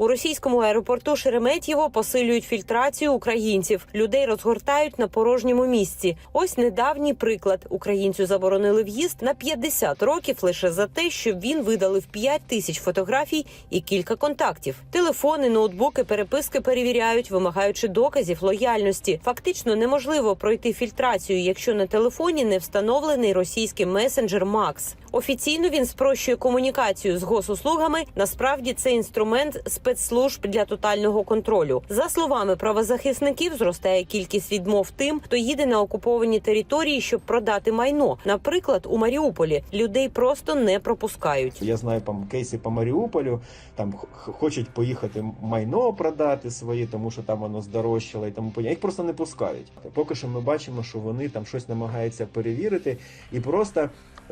У російському аеропорту Шереметьєво посилюють фільтрацію українців. Людей розгортають на порожньому місці. Ось недавній приклад. Українцю заборонили в'їзд на 50 років лише за те, що він видалив 5 тисяч фотографій і кілька контактів. Телефони, ноутбуки, переписки перевіряють, вимагаючи доказів лояльності. Фактично неможливо пройти фільтрацію, якщо на телефоні не встановлений російський месенджер Макс. Офіційно він спрощує комунікацію з госуслугами. Насправді це інструмент спецслужб для тотального контролю. За словами правозахисників, зростає кількість відмов тим, хто їде на окуповані території, щоб продати майно. Наприклад, у Маріуполі людей просто не пропускають. Я знаю там кейси по Маріуполю, там хочуть поїхати майно продати свої, тому що там воно здорожчало і тому подібне. Їх просто не пускають. Поки що ми бачимо, що вони там щось намагаються перевірити і просто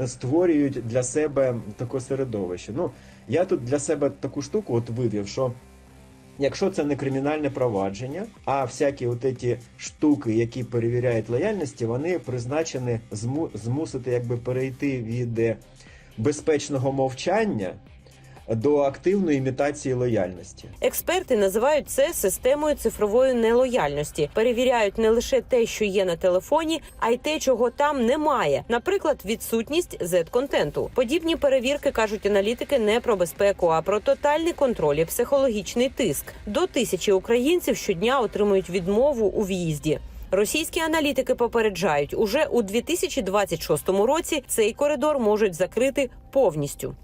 створюють для себе таке середовище. Ну я тут для себе таку штуку от вивів, що. Якщо це не кримінальне провадження, а всякі от ці штуки, які перевіряють лояльності, вони призначені зму- змусити якби перейти від е, безпечного мовчання до активної імітації лояльності. Експерти називають це системою цифрової нелояльності. Перевіряють не лише те, що є на телефоні, а й те, чого там немає. Наприклад, відсутність Z-контенту. Подібні перевірки кажуть аналітики не про безпеку, а про тотальний контроль і психологічний тиск. До тисячі українців щодня отримують відмову у в'їзді. Російські аналітики попереджають, уже у 2026 році цей коридор можуть закрити повністю.